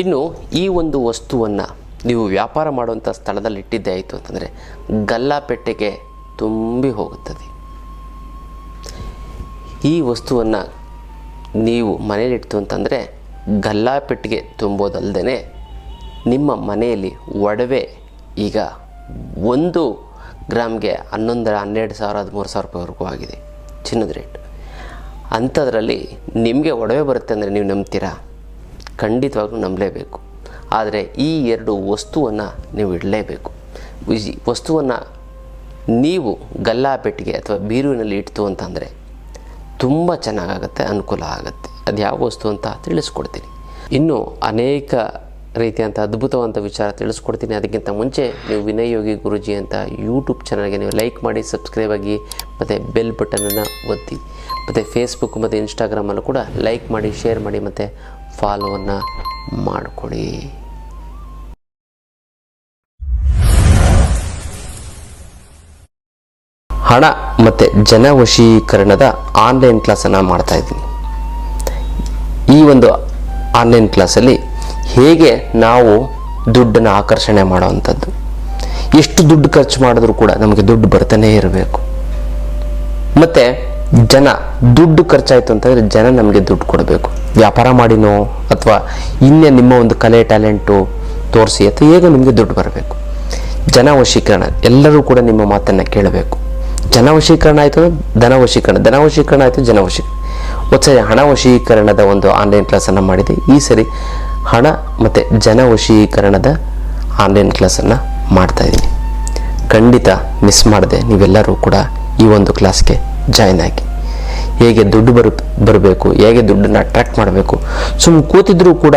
ಇನ್ನು ಈ ಒಂದು ವಸ್ತುವನ್ನು ನೀವು ವ್ಯಾಪಾರ ಮಾಡುವಂಥ ಸ್ಥಳದಲ್ಲಿ ಇಟ್ಟಿದ್ದೇ ಆಯಿತು ಅಂತಂದರೆ ಗಲ್ಲಾಪೆಟ್ಟೆಗೆ ತುಂಬಿ ಹೋಗುತ್ತದೆ. ಈ ವಸ್ತುವನ್ನು ನೀವು ಮನೇಲಿಡ್ತು ಅಂತಂದರೆ ಗಲ್ಲಾಪೆಟ್ಟಿಗೆ ತುಂಬೋದಲ್ಲದೇ ನಿಮ್ಮ ಮನೆಯಲ್ಲಿ ಒಡವೆ ಈಗ ಒಂದು ಗ್ರಾಮ್ಗೆ ಹನ್ನೊಂದರ ಹನ್ನೆರಡು ಸಾವಿರ, ಹದಿಮೂರು ಸಾವಿರ ರೂಪಾಯಿವರೆಗೂ ಆಗಿದೆ ಚಿನ್ನದ ರೇಟ್. ಅಂಥದ್ರಲ್ಲಿ ನಿಮಗೆ ಒಡವೆ ಬರುತ್ತೆ ಅಂದರೆ ನೀವು ನಂಬ್ತೀರಾ? ಖಂಡಿತವಾಗ್ಲೂ ನಂಬಲೇಬೇಕು. ಆದರೆ ಈ ಎರಡು ವಸ್ತುವನ್ನು ನೀವು ಇಡಲೇಬೇಕು. ಈ ವಸ್ತುವನ್ನು ನೀವು ಗಲ್ಲಾಪೆಟ್ಟಿಗೆ ಅಥವಾ ಬೀರುವಿನಲ್ಲಿ ಇಡ್ತು ಅಂತಂದರೆ ತುಂಬ ಚೆನ್ನಾಗಾಗತ್ತೆ, ಅನುಕೂಲ ಆಗುತ್ತೆ. ಅದು ಯಾವ ವಸ್ತು ಅಂತ ತಿಳಿಸ್ಕೊಡ್ತೀನಿ. ಇನ್ನು ಅನೇಕ ರೀತಿಯಂಥ ಅದ್ಭುತವಂತ ವಿಚಾರ ತಿಳಿಸ್ಕೊಡ್ತೀನಿ. ಅದಕ್ಕಿಂತ ಮುಂಚೆ ನೀವು ವಿನಯ್ ಯೋಗಿ ಗುರುಜಿ ಅಂತ ಯೂಟ್ಯೂಬ್ ಚಾನಲ್ಗೆ ನೀವು ಲೈಕ್ ಮಾಡಿ ಸಬ್ಸ್ಕ್ರೈಬ್ ಆಗಿ, ಮತ್ತು ಬೆಲ್ ಬಟನನ್ನು ಒತ್ತಿ, ಮತ್ತು ಫೇಸ್ಬುಕ್ ಮತ್ತು ಇನ್ಸ್ಟಾಗ್ರಾಮಲ್ಲೂ ಕೂಡ ಲೈಕ್ ಮಾಡಿ ಶೇರ್ ಮಾಡಿ, ಮತ್ತು ಫಾಲೋವನ್ನು ಮಾಡಿಕೊಡಿ. ಹಣ ಮತ್ತು ಜನವಶೀಕರಣದ ಆನ್ಲೈನ್ ಕ್ಲಾಸನ್ನು ಮಾಡ್ತಾ ಇದ್ದೀನಿ. ಈ ಒಂದು ಆನ್ಲೈನ್ ಕ್ಲಾಸಲ್ಲಿ ಹೇಗೆ ನಾವು ದುಡ್ಡನ್ನು ಆಕರ್ಷಣೆ ಮಾಡೋವಂಥದ್ದು. ಎಷ್ಟು ದುಡ್ಡು ಖರ್ಚು ಮಾಡಿದ್ರೂ ಕೂಡ ನಮಗೆ ದುಡ್ಡು ಬರ್ತಾನೇ ಇರಬೇಕು. ಮತ್ತು ಜನ ದುಡ್ಡು ಖರ್ಚಾಯಿತು ಅಂತಂದರೆ ಜನ ನಮಗೆ ದುಡ್ಡು ಕೊಡಬೇಕು. ವ್ಯಾಪಾರ ಮಾಡಿನೋ ಅಥವಾ ಇನ್ನೇ ನಿಮ್ಮ ಒಂದು ಕಲೆ ಟ್ಯಾಲೆಂಟು ತೋರಿಸಿ ಅಥವಾ ಹೇಗೋ ನಿಮಗೆ ದುಡ್ಡು ಬರಬೇಕು. ಜನ ವಶೀಕರಣ, ಎಲ್ಲರೂ ಕೂಡ ನಿಮ್ಮ ಮಾತನ್ನು ಕೇಳಬೇಕು. ಜನ ವಶೀಕರಣ ಆಯಿತು ಧನ ವಶೀಕರಣ ಧನ ವಶೀಕರಣ ಆಯಿತು ಜನ ವಶೀಕರಣ. ಒತ್ತಾಯ ಹಣ ವಶೀಕರಣದ ಒಂದು ಆನ್ಲೈನ್ ಕ್ಲಾಸನ್ನು ಮಾಡಿದೆ. ಈ ಸರಿ ಹಣ ಮತ್ತು ಜನ ವಶೀಕರಣದ ಆನ್ಲೈನ್ ಕ್ಲಾಸನ್ನು ಮಾಡ್ತಾಯಿದ್ದೀನಿ ಖಂಡಿತ ಮಿಸ್ ಮಾಡದೆ ನೀವೆಲ್ಲರೂ ಕೂಡ ಈ ಒಂದು ಕ್ಲಾಸ್ಗೆ ಜಾಯ್ನ್ ಆಗಿ. ಹೇಗೆ ದುಡ್ಡು ಬರು, ಬರಬೇಕು, ಹೇಗೆ ದುಡ್ಡನ್ನು ಅಟ್ರ್ಯಾಕ್ಟ್ ಮಾಡಬೇಕು. ಸುಮ್ ಕೂತಿದ್ರೂ ಕೂಡ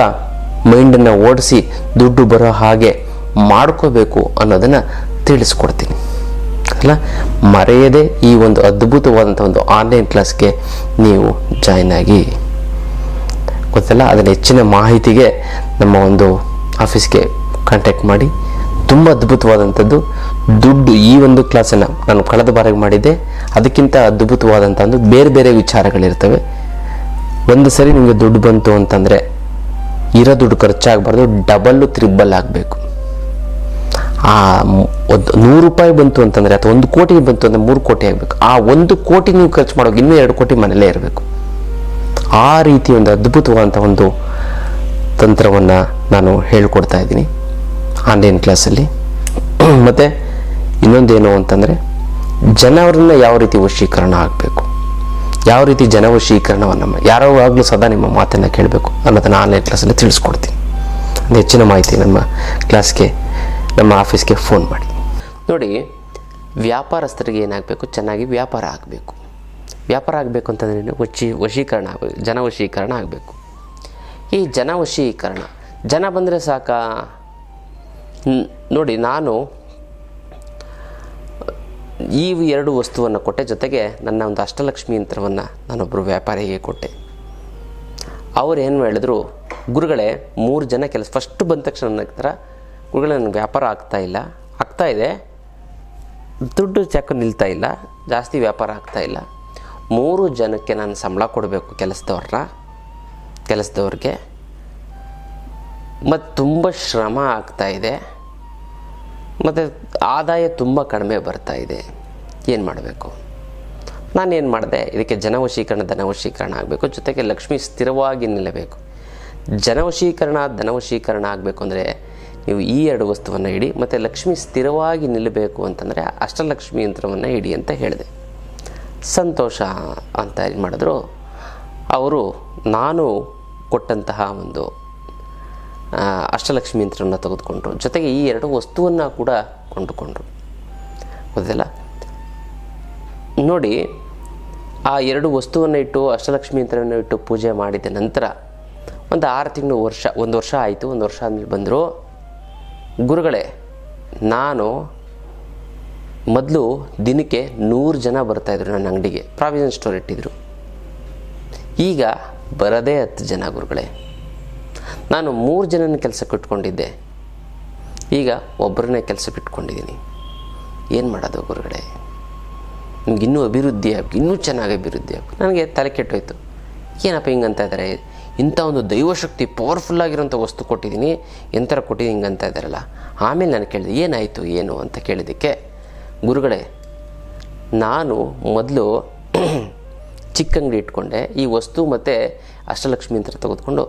ಮೈಂಡನ್ನು ಓಡಿಸಿ ದುಡ್ಡು ಬರೋ ಹಾಗೆ ಮಾಡ್ಕೋಬೇಕು ಅನ್ನೋದನ್ನು ತಿಳಿಸ್ಕೊಡ್ತೀನಿ. ಅಲ್ಲ? ಮರೆಯದೆ ಈ ಒಂದು ಅದ್ಭುತವಾದಂಥ ಒಂದು ಆನ್ಲೈನ್ ಕ್ಲಾಸ್ಗೆ ನೀವು ಜಾಯ್ನ್ ಆಗಿ. ಗೊತ್ತಲ್ಲ? ಅದರ ಹೆಚ್ಚಿನ ಮಾಹಿತಿಗೆ ನಮ್ಮ ಒಂದು ಆಫೀಸ್ಗೆ ಕಾಂಟ್ಯಾಕ್ಟ್ ಮಾಡಿ. ತುಂಬ ಅದ್ಭುತವಾದಂಥದ್ದು. ದುಡ್ಡು ಈ ಒಂದು ಕ್ಲಾಸನ್ನು ನಾನು ಕಳೆದ ಬಾರಿಗೆ ಮಾಡಿದ್ದೆ. ಅದಕ್ಕಿಂತ ಅದ್ಭುತವಾದಂಥ ಒಂದು ಬೇರೆ ಬೇರೆ ವಿಚಾರಗಳಿರ್ತವೆ. ಒಂದು ಸರಿ ನಿಮಗೆ ದುಡ್ಡು ಬಂತು ಅಂತಂದರೆ ಇರೋ ದುಡ್ಡು ಖರ್ಚಾಗಬಾರ್ದು ಡಬಲ್ಲು ತ್ರಿಬಲ್ ಆಗಬೇಕು. ಆ ಒಂದು ನೂರು ರೂಪಾಯಿ ಬಂತು ಅಂತಂದರೆ ಅಥವಾ ಒಂದು ಕೋಟಿ ಬಂತು ಅಂದರೆ ಮೂರು ಕೋಟಿ ಆಗಬೇಕು. ಆ ಒಂದು ಕೋಟಿ ನೀವು ಖರ್ಚು ಮಾಡೋಕೆ ಇನ್ನೂ ಎರಡು ಕೋಟಿ ಮನೇಲೇ ಇರಬೇಕು. ಆ ರೀತಿ ಒಂದು ಅದ್ಭುತವಾದಂಥ ಒಂದು ತಂತ್ರವನ್ನು ನಾನು ಹೇಳ್ಕೊಡ್ತಾ ಇದ್ದೀನಿ. ಆನ್ಲೈನ್ ಕ್ಲಾಸಲ್ಲಿ. ಮತ್ತು ಇನ್ನೊಂದೇನು ಅಂತಂದರೆ ಜನರನ್ನ ಯಾವ ರೀತಿ ವಶೀಕರಣ ಆಗಬೇಕು? ಯಾವ ರೀತಿ ಜನ ವಶೀಕರಣವನ್ನು ಯಾವಾಗಲೂ ಸದಾ ನಿಮ್ಮ ಮಾತನ್ನು ಕೇಳಬೇಕು ಅನ್ನೋದನ್ನು ಆನ್ಲೈನ್ ಕ್ಲಾಸಲ್ಲಿ ತಿಳಿಸ್ಕೊಡ್ತೀನಿ. ಅದು ಹೆಚ್ಚಿನ ಮಾಹಿತಿ ನಮ್ಮ ಕ್ಲಾಸ್ಗೆ, ನಮ್ಮ ಆಫೀಸ್ಗೆ ಫೋನ್ ಮಾಡಿ. ನೋಡಿ, ವ್ಯಾಪಾರಸ್ಥರಿಗೆ ಏನಾಗಬೇಕು? ಚೆನ್ನಾಗಿ ವ್ಯಾಪಾರ ಆಗಬೇಕು. ವ್ಯಾಪಾರ ಆಗಬೇಕು ಅಂತಂದ್ರೆ ವಶಿ, ವಶೀಕರಣ ಆಗಬೇಕು, ಜನ ವಶೀಕರಣ ಆಗಬೇಕು. ಈ ಜನ ವಶೀಕರಣ, ಜನ ಬಂದರೆ ಸಾಕಾ? ನೋಡಿ, ನಾನು ಈ ಎರಡು ವಸ್ತುವನ್ನು ಕೊಟ್ಟೆ ಜೊತೆಗೆ ನನ್ನ ಒಂದು ಅಷ್ಟಲಕ್ಷ್ಮಿ ಯಂತ್ರವನ್ನು ನಾನೊಬ್ಬರು ವ್ಯಾಪಾರಿಗೆ ಕೊಟ್ಟೆ. ಅವ್ರು ಏನು ಹೇಳಿದ್ರು, ಗುರುಗಳೇ, ಮೂರು ಜನ ಕೆಲಸ ಫಸ್ಟ್ ಬಂದ ತಕ್ಷಣ ಥರ ಗುರುಗಳೇ, ನನಗೆ ವ್ಯಾಪಾರ ಆಗ್ತಾ ಇಲ್ಲ. ಆಗ್ತಾ ಇದೆ. ದುಡ್ಡು ಚೆಕ್ ನಿಲ್ತಾ ಇಲ್ಲ. ಜಾಸ್ತಿ ವ್ಯಾಪಾರ ಆಗ್ತಾ ಇಲ್ಲ. ಮೂರು ಜನಕ್ಕೆ ನಾನು ಸಂಬಳ ಕೊಡಬೇಕು ಕೆಲಸದವ್ರನ್ನ, ಕೆಲಸದವ್ರಿಗೆ. ಮತ್ತು ತುಂಬ ಶ್ರಮ ಆಗ್ತಾ ಇದೆ. ಮತ್ತು ಆದಾಯ ತುಂಬ ಕಡಿಮೆ ಬರ್ತಾ ಇದೆ. ಏನು ಮಾಡಬೇಕು? ನಾನೇನು ಮಾಡಿದೆ? ಇದಕ್ಕೆ ಜನವಶೀಕರಣ, ಧನವಶೀಕರಣ ಆಗಬೇಕು. ಜೊತೆಗೆ ಲಕ್ಷ್ಮಿ ಸ್ಥಿರವಾಗಿ ನಿಲ್ಲಬೇಕು. ಜನವಶೀಕರಣ, ಧನವಶೀಕರಣ ಆಗಬೇಕು ಅಂದರೆ ನೀವು ಈ ಎರಡು ವಸ್ತುವನ್ನು ಇಡಿ, ಮತ್ತು ಲಕ್ಷ್ಮಿ ಸ್ಥಿರವಾಗಿ ನಿಲ್ಲಬೇಕು ಅಂತಂದರೆ ಅಷ್ಟಲಕ್ಷ್ಮಿ ಯಂತ್ರವನ್ನು ಇಡಿ ಅಂತ ಹೇಳಿದೆ. ಸಂತೋಷ ಅಂತ ಏನು ಮಾಡಿದ್ರು? ಅವರು ನಾನು ಕೊಟ್ಟಂತಹ ಒಂದು ಅಷ್ಟಲಕ್ಷ್ಮಿ ಯಂತ್ರವನ್ನು ತೆಗೆದುಕೊಂಡ್ರು. ಜೊತೆಗೆ ಈ ಎರಡು ವಸ್ತುವನ್ನು ಕೂಡ ಕೊಂಡುಕೊಂಡ್ರು. ಗೊತ್ತಿಲ್ಲ ನೋಡಿ, ಆ ಎರಡು ವಸ್ತುವನ್ನು ಇಟ್ಟು, ಅಷ್ಟಲಕ್ಷ್ಮಿ ಯಂತ್ರವನ್ನು ಇಟ್ಟು ಪೂಜೆ ಮಾಡಿದ ನಂತರ, ಒಂದು ಆರು ತಿಂಗಳು ವರ್ಷ, ಒಂದು ವರ್ಷ ಆಯಿತು, ಒಂದು ವರ್ಷ ಆದಮೇಲೆ ಬಂದರು, ಗುರುಗಳೇ, ನಾನು ಮೊದಲು ದಿನಕ್ಕೆ ನೂರು ಜನ ಬರ್ತಾಯಿದ್ರು ನನ್ನ ಅಂಗಡಿಗೆ. ಪ್ರಾವಿಷನ್ ಸ್ಟೋರ್ ಇಟ್ಟಿದ್ರು. ಈಗ ಬರದೇ ಹತ್ತು ಜನ ಗುರುಗಳೇ. ನಾನು ಮೂರು ಜನನ ಕೆಲಸಕ್ಕೆ ಇಟ್ಕೊಂಡಿದ್ದೆ. ಈಗ ಒಬ್ಬರನ್ನೇ ಕೆಲಸಕ್ಕೆ ಇಟ್ಕೊಂಡಿದ್ದೀನಿ. ಏನು ಮಾಡೋದು ಗುರುಗಳೇ? ನಿಮ್ಗೆ ಇನ್ನೂ ಅಭಿವೃದ್ಧಿ ಆಗಿ, ಇನ್ನೂ ಚೆನ್ನಾಗಿ ಅಭಿವೃದ್ಧಿ ಆಗಬೇಕು ನನಗೆ ತಲೆ ಕೆಟ್ಟೋಯ್ತು. ಏನಪ್ಪ ಹಿಂಗಂತ ಇದ್ದಾರೆ ಇಂಥ ಒಂದು ದೈವಶಕ್ತಿ ಪವರ್ಫುಲ್ ಆಗಿರೋಂಥ ವಸ್ತು ಕೊಟ್ಟಿದ್ದೀನಿ. ಎಂಥರ ಕೊಟ್ಟಿದ್ದೀನಿ ಹಿಂಗಂತ ಅಂತ ಇದ್ದಾರಲ್ಲ ಆಮೇಲೆ ನಾನು ಕೇಳಿದೆ, ಏನಾಯಿತು, ಏನು ಅಂತ ಕೇಳಿದ್ದಕ್ಕೆ, ಗುರುಗಳೇ, ನಾನು ಮೊದಲು ಚಿಕ್ಕ ಅಂಗಡಿ ಇಟ್ಕೊಂಡೆ. ಈ ವಸ್ತು ಮತ್ತು ಅಷ್ಟಲಕ್ಷ್ಮಿ ಅಂತ ತೆಗೆದುಕೊಂಡು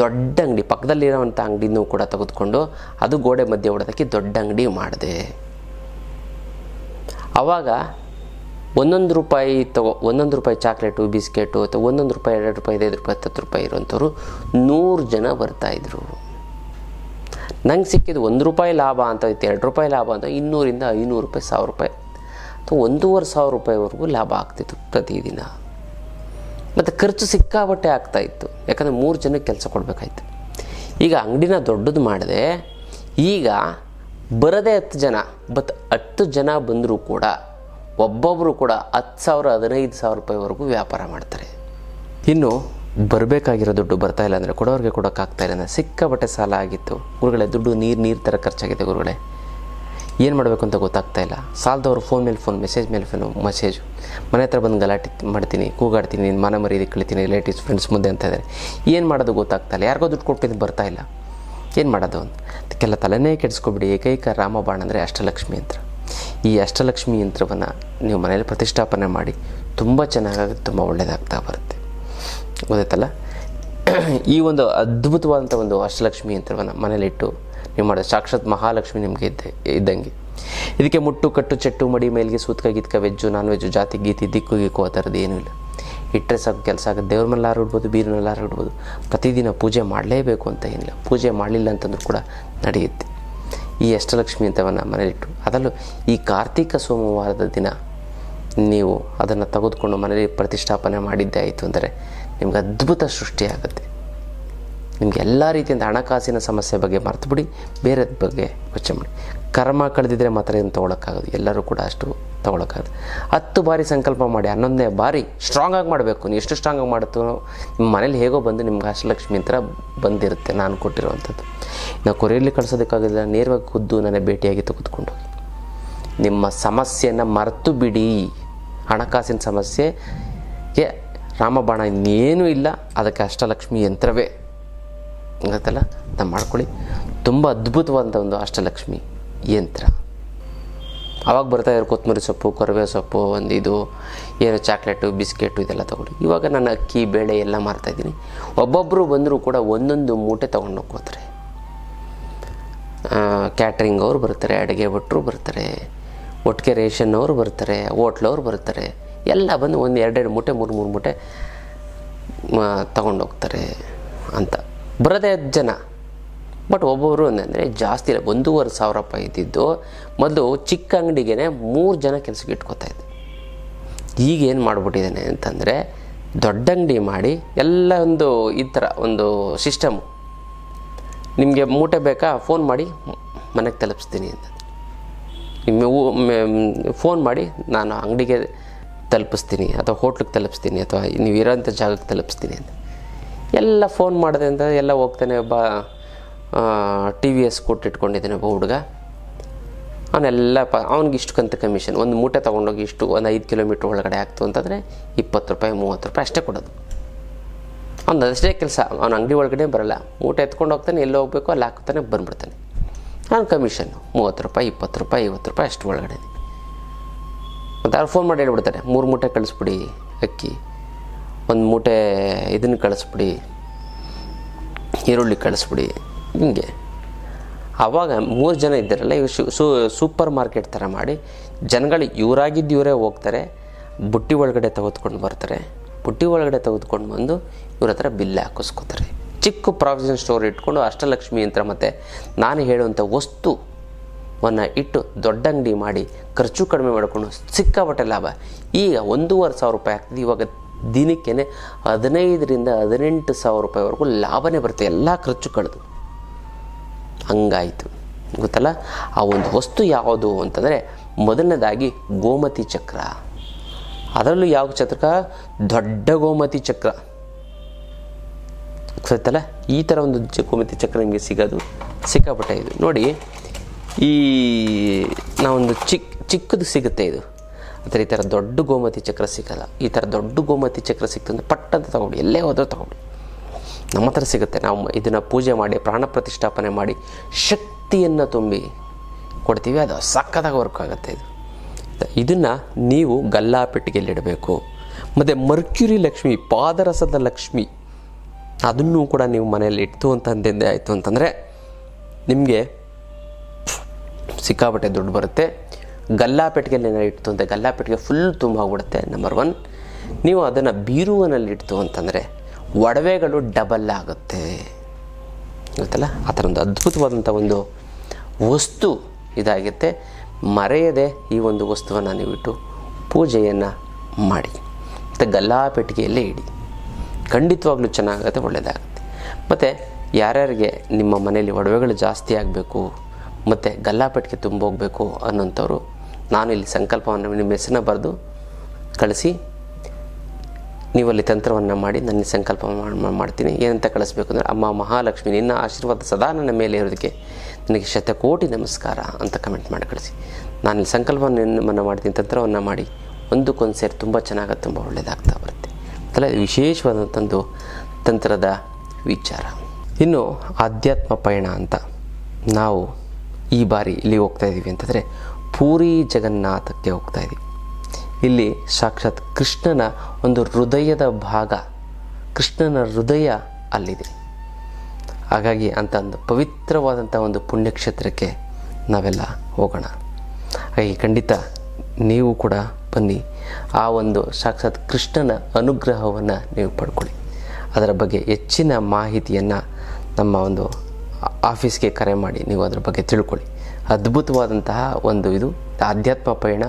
ದೊಡ್ಡ ಅಂಗಡಿ ಪಕ್ಕದಲ್ಲಿರೋವಂಥ ಅಂಗಡಿನೂ ಕೂಡ ತೆಗೆದುಕೊಂಡು ಅದು ಗೋಡೆ ಮಧ್ಯೆ ಹೊಡೆದಕ್ಕೆ ದೊಡ್ಡ ಅಂಗಡಿ ಮಾಡಿದೆ. ಆವಾಗ ಒಂದೊಂದು ರೂಪಾಯಿ ತಗೋ, ಒಂದೊಂದು ರೂಪಾಯಿ ಚಾಕ್ಲೇಟು, ಬಿಸ್ಕೆಟು ಅಥವಾ ಒಂದೊಂದು ರೂಪಾಯಿ, ಎರಡು ರೂಪಾಯಿ ಐದು ರೂಪಾಯಿ ಹತ್ತು ರೂಪಾಯಿ ಇರೋಂಥವ್ರು ನೂರು ಜನ ಬರ್ತಾಯಿದ್ರು ನಂಗೆ ಸಿಕ್ಕಿದ್ದು ಒಂದು ರೂಪಾಯಿ ಲಾಭ ಅಂತ ಇತ್ತು, ಎರಡು ರೂಪಾಯಿ ಲಾಭ ಅಂತ, ಇನ್ನೂರಿಂದ ಐನೂರು ರೂಪಾಯಿ, ಸಾವಿರ ರೂಪಾಯಿ. ಅಥವಾ ಒಂದೂವರೆ ಸಾವಿರ ರೂಪಾಯಿವರೆಗೂ ಲಾಭ ಆಗ್ತಿತ್ತು ಪ್ರತಿದಿನ. ಮತ್ತು ಖರ್ಚು ಸಿಕ್ಕಾಬಟ್ಟೆ ಆಗ್ತಾಯಿತ್ತು ಯಾಕಂದರೆ ಮೂರು ಜನಕ್ಕೆ ಕೆಲಸ ಕೊಡಬೇಕಾಯ್ತು. ಈಗ ಅಂಗಡಿನ ದೊಡ್ಡದು ಮಾಡಿದೆ ಈಗ ಬರದೇ ಹತ್ತು ಜನ, ಬಟ್ ಹತ್ತು ಜನ ಬಂದರೂ ಕೂಡ ಒಬ್ಬೊಬ್ಬರು ಕೂಡ ಹತ್ತು ಸಾವಿರ, ಹದಿನೈದು ಸಾವಿರ ರೂಪಾಯಿವರೆಗೂ ವ್ಯಾಪಾರ ಮಾಡ್ತಾರೆ. ಇನ್ನು ಬರಬೇಕಾಗಿರೋ ದುಡ್ಡು ಬರ್ತಾ ಇಲ್ಲ ಅಂದರೆ ಕೊಡೋರಿಗೆ ಕೊಡೋಕ್ಕಾಗ್ತಾ ಇಲ್ಲ ಅಂದರೆ ಸಿಕ್ಕಾಬಟ್ಟೆ ಸಾಲ ಆಗಿತ್ತು. ಗುರುಗಳೇ, ದುಡ್ಡು ನೀರು ನೀರು ಥರ ಖರ್ಚಾಗಿದೆ ಗುರುಗಳೇ. ಏನು ಮಾಡಬೇಕು ಅಂತ ಗೊತ್ತಾಗ್ತಾ ಇಲ್ಲ. ಸಾಲದವ್ರು ಫೋನ್ ಮೇಲೆ ಫೋನ್ ಮೆಸೇಜ್ ಮೇಲೆ ಫೋನು ಮೆಸೇಜು ಮನೆ ಹತ್ರ ಬಂದು ಗಲಾಟೆ ಮಾಡ್ತೀನಿ, ಕೂಗಾಡ್ತೀನಿ ನಿನ್ನ ಮನ ಮರೀದಿ ಕಳಿತೀನಿ ರಿಲೇಟಿವ್ಸ್ ಫ್ರೆಂಡ್ಸ್ ಮುಂದೆ ಅಂತ ಇದ್ದಾರೆ ಏನು ಮಾಡೋದು ಗೊತ್ತಾಗ್ತಾ ಇಲ್ಲ. ಯಾರಿಗೋ ದುಡ್ಡು ಕೊಟ್ಟಿದ್ದು ಬರ್ತಾ ಇಲ್ಲ. ಏನು ಮಾಡೋದು ಅಂತ ಅದಕ್ಕೆಲ್ಲ ತಲೆನೇ ಕೆಡಿಸ್ಕೊಬಿಡಿ. ಏಕೈಕ ರಾಮಬಾಣ ಅಂದರೆ ಅಷ್ಟಲಕ್ಷ್ಮಿ ಯಂತ್ರ. ಈ ಅಷ್ಟಲಕ್ಷ್ಮಿ ಯಂತ್ರವನ್ನು ನೀವು ಮನೇಲಿ ಪ್ರತಿಷ್ಠಾಪನೆ ಮಾಡಿ ತುಂಬ ಚೆನ್ನಾಗಿ ತುಂಬ ಒಳ್ಳೆಯದಾಗ್ತಾ ಬರುತ್ತೆ. ಗೊತ್ತಾಯ್ತಲ್ಲ? ಈ ಒಂದು ಅದ್ಭುತವಾದಂಥ ಒಂದು ಅಷ್ಟಲಕ್ಷ್ಮಿ ಯಂತ್ರವನ್ನು ಮನೇಲಿಟ್ಟು ನೀವು ಮಾಡೋದು ಸಾಕ್ಷಾತ್ ಮಹಾಲಕ್ಷ್ಮಿ ನಿಮಗೆ ಇದ್ದೆ, ಇದ್ದಂಗೆ. ಇದಕ್ಕೆ ಮುಟ್ಟು, ಕಟ್ಟು, ಚೆಟ್ಟು, ಮಡಿ, ಮೇಲ್ಗೆ ಸೂತ್ಕ, ಗೀತ್ಕ, ವೆಜ್ಜು ನಾನ್ ವೆಜ್ಜು ಜಾತಿ, ಗೀತಿ, ದಿಕ್ಕು, ಗಿಕ್ಕು, ಆ ಥರದ್ದು ಏನೂ ಇಲ್ಲ. ಇಟ್ಟರೆ ಸಾಕು, ಕೆಲಸ ಆಗುತ್ತೆ. ದೇವ್ರ ಮೇಲೆ ಇಡ್ಬೋದು, ಬೀರಿನಲ್ಲಿ ಇಡ್ಬೋದು. ಪ್ರತಿದಿನ ಪೂಜೆ ಮಾಡಲೇಬೇಕು ಅಂತ ಏನಿಲ್ಲ. ಪೂಜೆ ಮಾಡಲಿಲ್ಲ ಅಂತಂದ್ರೂ ಕೂಡ ನಡೆಯುತ್ತೆ. ಈ ಅಷ್ಟಲಕ್ಷ್ಮಿ ಅಂತವನ್ನು ಮನೇಲಿಟ್ಟು ಅದರಲ್ಲೂ ಈ ಕಾರ್ತಿಕ ಸೋಮವಾರದ ದಿನ ನೀವು ಅದನ್ನು ತೆಗೆದುಕೊಂಡು ಮನೇಲಿ ಪ್ರತಿಷ್ಠಾಪನೆ ಮಾಡಿದ್ದೇ ಆಯಿತು ಅಂದರೆ ನಿಮ್ಗೆ ಅದ್ಭುತ ಸೃಷ್ಟಿಯಾಗುತ್ತೆ. ನಿಮಗೆ ಎಲ್ಲ ರೀತಿಯಿಂದ ಹಣಕಾಸಿನ ಸಮಸ್ಯೆ ಬಗ್ಗೆ ಮರೆತು ಬಿಡಿ, ಬೇರೆ ಬಗ್ಗೆ ಯೋಚನೆ ಮಾಡಿ. ಕರ್ಮ ಕಳೆದಿದ್ರೆ ಮಾತ್ರ ಏನು ತೊಗೊಳಕ್ಕಾಗೋದು? ಎಲ್ಲರೂ ಕೂಡ ಅಷ್ಟು ತೊಗೊಳಕ್ಕಾಗದು. ಹತ್ತು ಬಾರಿ ಸಂಕಲ್ಪ ಮಾಡಿ, ಹನ್ನೊಂದನೇ ಬಾರಿ ಸ್ಟ್ರಾಂಗಾಗಿ ಮಾಡಬೇಕು. ನೀವು ಎಷ್ಟು ಸ್ಟ್ರಾಂಗಾಗಿ ಮಾಡುತ್ತೋ, ನಿಮ್ಮ ಮನೇಲಿ ಹೇಗೋ ಬಂದು ನಿಮ್ಗೆ ಅಷ್ಟಲಕ್ಷ್ಮಿ ಅಂತ ಬಂದಿರುತ್ತೆ ನಾನು ಕೊಟ್ಟಿರುವಂಥದ್ದು. ನಾವು ಕೊರಿಯಲ್ಲಿ ಕಳಿಸೋದಕ್ಕಾಗಲಿಲ್ಲ ನೇರವಾಗಿ ಖುದ್ದು ನನಗೆ ಭೇಟಿಯಾಗಿ ತೆಗೆದುಕೊಂಡು ನಿಮ್ಮ ಸಮಸ್ಯೆಯನ್ನು ಮರೆತು ಬಿಡಿ. ಹಣಕಾಸಿನ ಸಮಸ್ಯೆಗೆ ರಾಮಬಾಣ ಇನ್ನೇನೂ ಇಲ್ಲ. ಅದಕ್ಕೆ ಅಷ್ಟಲಕ್ಷ್ಮಿ ಯಂತ್ರವೇ. ಗೊತ್ತಲ್ಲ? ಅದನ್ನ ಮಾಡ್ಕೊಳ್ಳಿ. ತುಂಬ ಅದ್ಭುತವಾದಂಥ ಒಂದು ಅಷ್ಟಲಕ್ಷ್ಮಿ ಯಂತ್ರ. ಆವಾಗ ಬರ್ತಾ ಇರೋ ಕೊತ್ತಂಬರಿ ಸೊಪ್ಪು, ಕೊರವೆ ಸೊಪ್ಪು, ಒಂದು ಇದು, ಏನು ಚಾಕ್ಲೇಟು, ಬಿಸ್ಕೆಟು ಇದೆಲ್ಲ ತೊಗೊಳ್ಳಿ. ಇವಾಗ ನಾನು ಅಕ್ಕಿ, ಬೇಳೆ ಎಲ್ಲ ಮಾರ್ತಾಯಿದ್ದೀನಿ ಒಬ್ಬೊಬ್ಬರು ಬಂದರೂ ಕೂಡ ಒಂದೊಂದು ಮೂಟೆ ತೊಗೊಂಡು ಹೋಗ್ಕೋತಾರೆ. ಕ್ಯಾಟ್ರಿಂಗ್ ಅವರು ಬರ್ತಾರೆ, ಅಡುಗೆ ಭಟ್ರು ಬರ್ತಾರೆ, ಒಟ್ಟಿಗೆ ರೇಷನ್ ಅವರು ಬರ್ತಾರೆ ಹೋಟ್ಲವ್ರು ಬರ್ತಾರೆ. ಎಲ್ಲ ಬಂದು ಒಂದು ಎರಡೆರಡು ಮೂಟೆ, ಮೂರು ಮೂರು ಮೂಟೆ ತೊಗೊಂಡೋಗ್ತಾರೆ ಹೋಗ್ತಾರೆ ಅಂತ. ಬರೋದೇ ಜನ. ಬಟ್ ಒಬ್ಬೊಬ್ಬರು ಅಂದರೆ ಜಾಸ್ತಿ ಇಲ್ಲ, ಒಂದೂವರೆ ಸಾವಿರ ರೂಪಾಯಿ ಇದ್ದಿದ್ದು, ಮೊದಲು ಚಿಕ್ಕ ಅಂಗಡಿಗೆ ಮೂರು ಜನ ಕೆಲಸಕ್ಕೆ ಇಟ್ಕೋತಾ ಇದ್ದೆ. ಈಗ ಏನು ಮಾಡಿಬಿಟ್ಟಿದ್ದಾನೆ ಅಂತಂದರೆ ದೊಡ್ಡ ಅಂಗಡಿ ಮಾಡಿ ಎಲ್ಲ ಒಂದು ಈ ಥರ ಒಂದು ಸಿಸ್ಟಮು ನಿಮಗೆ ಮೂಟೆ ಬೇಕಾ? ಫೋನ್ ಮಾಡಿ ಮನೆಗೆ ತಲುಪಿಸ್ತೀನಿ ಅಂತ. ನಿಮ್ಮ ಫೋನ್ ಮಾಡಿ ನಾನು ಅಂಗಡಿಗೆ ತಲುಪಿಸ್ತೀನಿ ಅಥವಾ ಹೋಟ್ಲಿಗೆ ತಲುಪಿಸ್ತೀನಿ ಅಥವಾ ನೀವು ಇರೋಂಥ ಜಾಗಕ್ಕೆ ತಲುಪಿಸ್ತೀನಿ ಅಂತ. ಎಲ್ಲ ಫೋನ್ ಮಾಡಿದೆ ಅಂತ ಎಲ್ಲ ಹೋಗ್ತಾನೆ, ಒಬ್ಬ ಟಿ ವಿ ಎಸ್ ಕೊಟ್ಟಿಟ್ಕೊಂಡಿದ್ದಾನೆ ಒಬ್ಬ ಹುಡುಗ. ಅವನ್ನೆಲ್ಲ ಪ, ಅವ್ನಿಗೆ ಇಷ್ಟು ಕಂತ ಕಮಿಷನ್ ಒಂದು ಮೂಟೆ ತೊಗೊಂಡೋಗಿ ಇಷ್ಟು, ಒಂದು ಐದು ಕಿಲೋಮೀಟ್ರ್ ಒಳಗಡೆ ಆಗ್ತು ಅಂತಂದರೆ ಇಪ್ಪತ್ತು ರೂಪಾಯಿ, ಮೂವತ್ತು ರೂಪಾಯಿ ಅಷ್ಟೇ ಕೊಡೋದು. ಅವ್ನು ಅಷ್ಟೇ ಕೆಲಸ, ಅವ್ನು ಅಂಗಡಿ ಒಳಗಡೆ ಬರಲ್ಲ. ಮೂಟೆ ಎತ್ಕೊಂಡು ಹೋಗ್ತಾನೆ, ಎಲ್ಲಿ ಹೋಗಬೇಕು ಅಲ್ಲಿ ಹಾಕ್ತಾನೆ, ಬಂದ್ಬಿಡ್ತಾನೆ. ಅವ್ನು ಕಮಿಷನ್ ಮೂವತ್ತು ರೂಪಾಯಿ, ಇಪ್ಪತ್ತು ರೂಪಾಯಿ, ಐವತ್ತು ರೂಪಾಯಿ ಅಷ್ಟು ಒಳಗಡೆ ಮತ್ತು ಅವ್ರು ಫೋನ್ ಮಾಡಿ ಹೇಳ್ಬಿಡ್ತಾರೆ, ಮೂರು ಮೂಟೆ ಕಳಿಸ್ಬಿಡಿ ಅಕ್ಕಿ. ಒಂದು ಮೂಟೆ ಇದನ್ನು ಕಳಿಸ್ಬಿಡಿ, ಈರುಳ್ಳಿ ಕಳಿಸ್ಬಿಡಿ, ಹಿಂಗೆ. ಆವಾಗ ಮೂರು ಜನ ಇದ್ದಾರಲ್ಲ ಇವು ಸು ಸೂಪರ್ ಮಾರ್ಕೆಟ್ ಥರ ಮಾಡಿ, ಜನಗಳು ಇವರಾಗಿದ್ದು ಇವರೇ ಹೋಗ್ತಾರೆ, ಬುಟ್ಟಿ ಒಳಗಡೆ ತೆಗೆದುಕೊಂಡು ಬರ್ತಾರೆ. ಬುಟ್ಟಿ ಒಳಗಡೆ ತೆಗೆದುಕೊಂಡು ಬಂದು ಇವ್ರ ಹತ್ರ ಬಿಲ್ ಹಾಕಿಸ್ಕೋತಾರೆ. ಚಿಕ್ಕ ಪ್ರಾವಿಷನ್ ಸ್ಟೋರ್ ಇಟ್ಕೊಂಡು ಅಷ್ಟಲಕ್ಷ್ಮಿ ಯಂತ್ರ ಮತ್ತು ನಾನು ಹೇಳುವಂಥ ವಸ್ತು ವನ್ನು ಇಟ್ಟು ದೊಡ್ಡ ಅಂಗಡಿ ಮಾಡಿ ಖರ್ಚು ಕಡಿಮೆ ಮಾಡಿಕೊಂಡು ಸಿಕ್ಕಾಪಟ್ಟೆ ಲಾಭ. ಈಗ ಒಂದೂವರೆ ಸಾವಿರ ರೂಪಾಯಿ ಆಗ್ತದೆ, ಇವಾಗ ದಿನಕ್ಕೆ ಹದಿನೈದರಿಂದ ಹದಿನೆಂಟು ಸಾವಿರ ರೂಪಾಯಿವರೆಗೂ ಲಾಭನೇ ಬರುತ್ತೆ, ಎಲ್ಲ ಖರ್ಚು ಕಳೆದು. ಹಂಗಾಯಿತು. ಗೊತ್ತಲ್ಲ? ಆ ಒಂದು ವಸ್ತು ಯಾವುದು ಅಂತಂದರೆ ಮೊದಲನೇದಾಗಿ ಗೋಮತಿ ಚಕ್ರ. ಅದರಲ್ಲೂ ಯಾವ ಚಕ್ರಕ ದೊಡ್ಡ ಗೋಮತಿ ಚಕ್ರ. ಗೊತ್ತಲ್ಲ? ಈ ಥರ ಒಂದು ಗೋಮತಿ ಚಕ್ರ ನಿಮಗೆ ಸಿಗೋದು, ಸಿಕ್ಕಾಪಟ್ಟೆ ಇದು. ನೋಡಿ, ಈ ನಾವೊಂದು ಚಿಕ್ಕ ಚಿಕ್ಕದು ಸಿಗುತ್ತೆ ಇದು. ಆದರೆ ಈ ಥರ ದೊಡ್ಡ ಗೋಮತಿ ಚಕ್ರ ಸಿಗಲ್ಲ. ಈ ಥರ ದೊಡ್ಡ ಗೋಮತಿ ಚಕ್ರ ಸಿಕ್ತಂದ್ರೆ ಪಟ್ ಅಂತ ತಗೊಳ್ಳಿ ಎಲ್ಲೇ ಹೋದರೂ ತಗೊಳ್ಳಿ ನಮ್ಮ ಹತ್ರ ಸಿಗುತ್ತೆ. ನಾವು ಇದನ್ನು ಪೂಜೆ ಮಾಡಿ, ಪ್ರಾಣ ಪ್ರತಿಷ್ಠಾಪನೆ ಮಾಡಿ, ಶಕ್ತಿಯನ್ನು ತುಂಬಿ ಕೊಡ್ತೀವಿ. ಅದು ಸಕ್ಕದಾಗ ವರ್ಕ್ ಆಗುತ್ತೆ ಇದು. ಇದನ್ನು ನೀವು ಗಲ್ಲಾಪೆಟ್ಟಿಗೆಯಲ್ಲಿ ಇಡಬೇಕು ಮತ್ತು ಮರ್ಕ್ಯುರಿ ಲಕ್ಷ್ಮಿ, ಪಾದರಸದ ಲಕ್ಷ್ಮಿ, ಅದನ್ನು ಕೂಡ ನೀವು ಮನೆಯಲ್ಲಿ ಇಟ್ಟು ಅಂತಂದಿದ್ದೆ ಆಯಿತು ಅಂತಂದರೆ ನಿಮಗೆ ಸಿಕ್ಕಾಪಟ್ಟೆ ದುಡ್ಡು ಬರುತ್ತೆ. ಗಲ್ಲಾಪೆಟ್ಟಿಗೆಯಲ್ಲಿ ಏನಾರು ಇಟ್ಟು ಅಂತ ಗಲ್ಲಾಪೆಟ್ಟಿಗೆ ಫುಲ್ ತುಂಬ ಹೋಗ್ಬಿಡುತ್ತೆ ನಂಬರ್ ಒನ್ ನೀವು ಅದನ್ನು ಬೀರುವನಲ್ಲಿ ಇಡ್ತು ಅಂತಂದರೆ ಒಡವೆಗಳು ಡಬಲ್ ಆಗುತ್ತೆ. ಗೊತ್ತಲ್ಲ? ಆ ಥರ ಒಂದು ಅದ್ಭುತವಾದಂಥ ಒಂದು ವಸ್ತು ಇದಾಗುತ್ತೆ. ಮರೆಯದೆ ಈ ಒಂದು ವಸ್ತುವನ್ನು ನೀವು ಇಟ್ಟು ಪೂಜೆಯನ್ನು ಮಾಡಿ. ಮತ್ತು ಗಲ್ಲಾಪೆಟ್ಟಿಗೆಯಲ್ಲೇ ಇಡಿ. ಖಂಡಿತವಾಗ್ಲೂ ಚೆನ್ನಾಗುತ್ತೆ ಒಳ್ಳೆಯದಾಗುತ್ತೆ ಮತ್ತು ಯಾರ್ಯಾರಿಗೆ ನಿಮ್ಮ ಮನೆಯಲ್ಲಿ ಒಡವೆಗಳು ಜಾಸ್ತಿ ಆಗಬೇಕು, ಮತ್ತು ಗಲ್ಲಾಪೆಟ್ಟಿಗೆ ತುಂಬೋಗಬೇಕು ಅನ್ನೋಂಥವ್ರು ನಾನು ಇಲ್ಲಿ ಸಂಕಲ್ಪವನ್ನು ನಿಮ್ಮ ಹೆಸರನ್ನ ಬರೆದು ಕಳಿಸಿ, ನೀವಲ್ಲಿ ತಂತ್ರವನ್ನು ಮಾಡಿ ನನ್ನ ಸಂಕಲ್ಪ ಮಾಡ್- ಮಾಡ್ತೀನಿ. ಏನಂತ ಕಳಿಸ್ಬೇಕು ಅಂದರೆ, ಅಮ್ಮ ಮಹಾಲಕ್ಷ್ಮಿ, ನಿನ್ನ ಆಶೀರ್ವಾದ ಸದಾ ನನ್ನ ಮೇಲೆ ಇರೋದಕ್ಕೆ ನನಗೆ ಶತಕೋಟಿ ನಮಸ್ಕಾರ ಅಂತ ಕಮೆಂಟ್ ಮಾಡಿ ಕಳಿಸಿ. ನಾನು ಇಲ್ಲಿ ಸಂಕಲ್ಪವನ್ನು ನಿಮ್ಮನ್ನು ಮಾಡ್ತೀನಿ, ತಂತ್ರವನ್ನು ಮಾಡಿ ಒಂದಕ್ಕೊಂದು ಸೇರಿ ತುಂಬ ಚೆನ್ನಾಗಿ, ತುಂಬ ಒಳ್ಳೆಯದಾಗ್ತಾ ಬರುತ್ತೆ. ಅದಲ್ಲ ವಿಶೇಷವಾದಂಥ ವಿಶೇಷವಾದಂಥದ್ದು ತಂತ್ರದ ವಿಚಾರ. ಇನ್ನು ಆಧ್ಯಾತ್ಮ ಪಯಣ ಅಂತ ನಾವು ಈ ಬಾರಿ ಇಲ್ಲಿ ಹೋಗ್ತಾ ಇದ್ದೀವಿ ಅಂತಂದರೆ ಪೂರಿ ಜಗನ್ನಾಥಕ್ಕೆ ಹೋಗ್ತಾ ಇದ್ದೀವಿ. ಇಲ್ಲಿ ಸಾಕ್ಷಾತ್ ಕೃಷ್ಣನ ಒಂದು ಹೃದಯದ ಭಾಗ, ಕೃಷ್ಣನ ಹೃದಯ ಅಲ್ಲಿದೆ. ಹಾಗಾಗಿ ಅಂತ ಒಂದು ಪವಿತ್ರವಾದಂಥ ಒಂದು ಪುಣ್ಯಕ್ಷೇತ್ರಕ್ಕೆ ನಾವೆಲ್ಲ ಹೋಗೋಣ. ಹಾಗಾಗಿ ಖಂಡಿತ ನೀವು ಕೂಡ ಬನ್ನಿ. ಆ ಒಂದು ಸಾಕ್ಷಾತ್ ಕೃಷ್ಣನ ಅನುಗ್ರಹವನ್ನು ನೀವು ಪಡ್ಕೊಳ್ಳಿ. ಅದರ ಬಗ್ಗೆ ಹೆಚ್ಚಿನ ಮಾಹಿತಿಯನ್ನು ನಮ್ಮ ಒಂದು ಆಫೀಸ್ಗೆ ಕರೆ ಮಾಡಿ ನೀವು ಅದರ ಬಗ್ಗೆ ತಿಳ್ಕೊಳ್ಳಿ. ಅದ್ಭುತವಾದಂತಹ ಒಂದು ಇದು. ಆಧ್ಯಾತ್ಮ ಪಯಣ.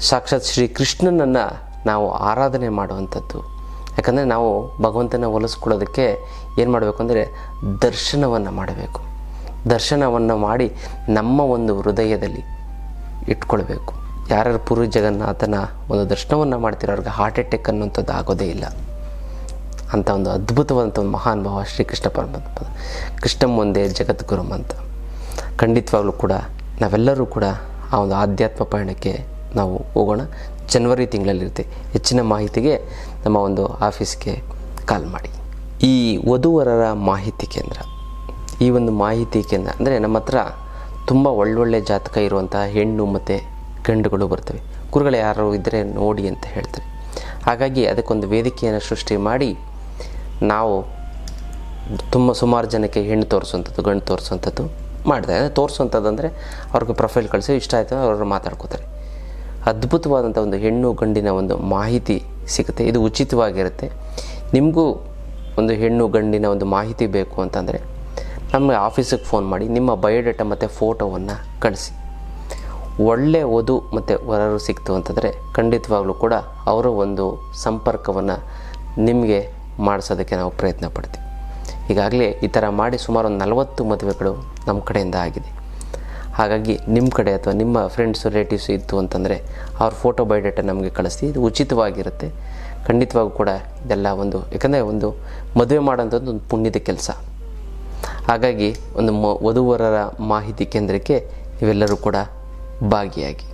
ಸಾಕ್ಷಾತ್ ಶ್ರೀ ಕೃಷ್ಣನನ್ನು ನಾವು ಆರಾಧನೆ ಮಾಡುವಂಥದ್ದು. ಯಾಕಂದರೆ ನಾವು ಭಗವಂತನ ಒಲಿಸ್ಕೊಳ್ಳೋದಕ್ಕೆ ಏನು ಮಾಡಬೇಕು ಅಂದರೆ ದರ್ಶನವನ್ನು ಮಾಡಬೇಕು. ದರ್ಶನವನ್ನು ಮಾಡಿ ನಮ್ಮ ಒಂದು ಹೃದಯದಲ್ಲಿ ಇಟ್ಕೊಳ್ಬೇಕು. ಯಾರ್ಯಾರು ಪೂರ್ವ ಜಗನ್ನಾಥನ ಒಂದು ದರ್ಶನವನ್ನು ಮಾಡ್ತಿರೋ ಅವ್ರಿಗೆ ಹಾರ್ಟ್ ಅಟ್ಯಾಕ್ ಅನ್ನುವಂಥದ್ದು ಆಗೋದೇ ಇಲ್ಲ. ಅಂತ ಒಂದು ಅದ್ಭುತವಾದಂಥ ಒಂದು ಮಹಾನುಭಾವ ಶ್ರೀಕೃಷ್ಣ ಪರಮಾತ್ಮ. ಕೃಷ್ಣ ಮುಂದೆ ಜಗದ್ಗುರುಮ್ ಅಂತ ಖಂಡಿತವಾಗ್ಲೂ ಕೂಡ ನಾವೆಲ್ಲರೂ ಕೂಡ ಆ ಒಂದು ಆಧ್ಯಾತ್ಮ ಪಯಣಕ್ಕೆ ನಾವು ಹೋಗೋಣ. ಜನವರಿ ತಿಂಗಳಲ್ಲಿರುತ್ತೆ. ಹೆಚ್ಚಿನ ಮಾಹಿತಿಗೆ ನಮ್ಮ ಒಂದು ಆಫೀಸ್ಗೆ ಕಾಲ್ ಮಾಡಿ. ಈ ವಧುವರರ ಮಾಹಿತಿ ಕೇಂದ್ರ. ಈ ಒಂದು ಮಾಹಿತಿ ಕೇಂದ್ರ ಅಂದರೆ ನಮ್ಮ ಹತ್ರ ತುಂಬ ಒಳ್ಳೊಳ್ಳೆ ಜಾತಕ ಇರುವಂಥ ಹೆಣ್ಣು ಮತ್ತು ಗಂಡುಗಳು ಬರ್ತವೆ. ಗುರುಗಳು ಯಾರು ಇದ್ದರೆ ನೋಡಿ ಅಂತ ಹೇಳ್ತಾರೆ. ಹಾಗಾಗಿ ಅದಕ್ಕೊಂದು ವೇದಿಕೆಯನ್ನು ಸೃಷ್ಟಿ ಮಾಡಿ ನಾವು ತುಂಬ ಸುಮಾರು ಜನಕ್ಕೆ ಹೆಣ್ಣು ತೋರಿಸುವಂಥದ್ದು, ಗಂಡು ತೋರಿಸುವಂಥದ್ದು. ಮಾಡಿದೆ. ಅಂದರೆ ತೋರಿಸುವಂಥದ್ದು ಅಂದರೆ ಅವ್ರಿಗೆ ಪ್ರೊಫೈಲ್ ಕಳಿಸಿ, ಇಷ್ಟ ಆಯಿತು ಅವರು ಮಾತಾಡ್ಕೋತಾರೆ. ಅದ್ಭುತವಾದಂಥ ಒಂದು ಹೆಣ್ಣು ಗಂಡಿನ ಒಂದು ಮಾಹಿತಿ ಸಿಗುತ್ತೆ. ಇದು ಉಚಿತವಾಗಿರುತ್ತೆ. ನಿಮಗೂ ಒಂದು ಹೆಣ್ಣು ಗಂಡಿನ ಒಂದು ಮಾಹಿತಿ ಬೇಕು ಅಂತಂದರೆ ನಮ್ಮ ಆಫೀಸಿಗೆ ಫೋನ್ ಮಾಡಿ, ನಿಮ್ಮ ಬಯೋಡೇಟಾ ಮತ್ತು ಫೋಟೋವನ್ನು ಕಳಿಸಿ. ಒಳ್ಳೆಯ ಓದು ಮತ್ತು ವರರು ಸಿಕ್ತು ಅಂತಂದರೆ ಖಂಡಿತವಾಗ್ಲೂ ಕೂಡ ಅವರ ಒಂದು ಸಂಪರ್ಕವನ್ನು ನಿಮಗೆ ಮಾಡಿಸೋದಕ್ಕೆ ನಾವು ಪ್ರಯತ್ನ ಪಡ್ತೀವಿ. ಈಗಾಗಲೇ ಈ ಥರ ಮಾಡಿ ಸುಮಾರು ಒಂದು ನಲವತ್ತು ಮದುವೆಗಳು ನಮ್ಮ ಕಡೆಯಿಂದ ಆಗಿದೆ. ಹಾಗಾಗಿ ನಿಮ್ಮ ಕಡೆ ಅಥವಾ ನಿಮ್ಮ ಫ್ರೆಂಡ್ಸು ರಿಲೇಟಿವ್ಸ್ ಇತ್ತು ಅಂತಂದರೆ ಅವ್ರ ಫೋಟೋ ಬಯೋಡೇಟಾ ನಮಗೆ ಕಳಿಸಿ, ಇದು ಉಚಿತವಾಗಿರುತ್ತೆ. ಖಂಡಿತವಾಗೂ ಕೂಡ ಇದೆಲ್ಲ ಒಂದು, ಯಾಕಂದರೆ ಒಂದು ಮದುವೆ ಮಾಡೋಂಥದ್ದು ಒಂದು ಪುಣ್ಯದ ಕೆಲಸ. ಹಾಗಾಗಿ ಒಂದು ಮ, ವಧುವರರ ಮಾಹಿತಿ ಕೇಂದ್ರಕ್ಕೆ ಇವೆಲ್ಲರೂ ಕೂಡ ಭಾಗಿಯಾಗಿ.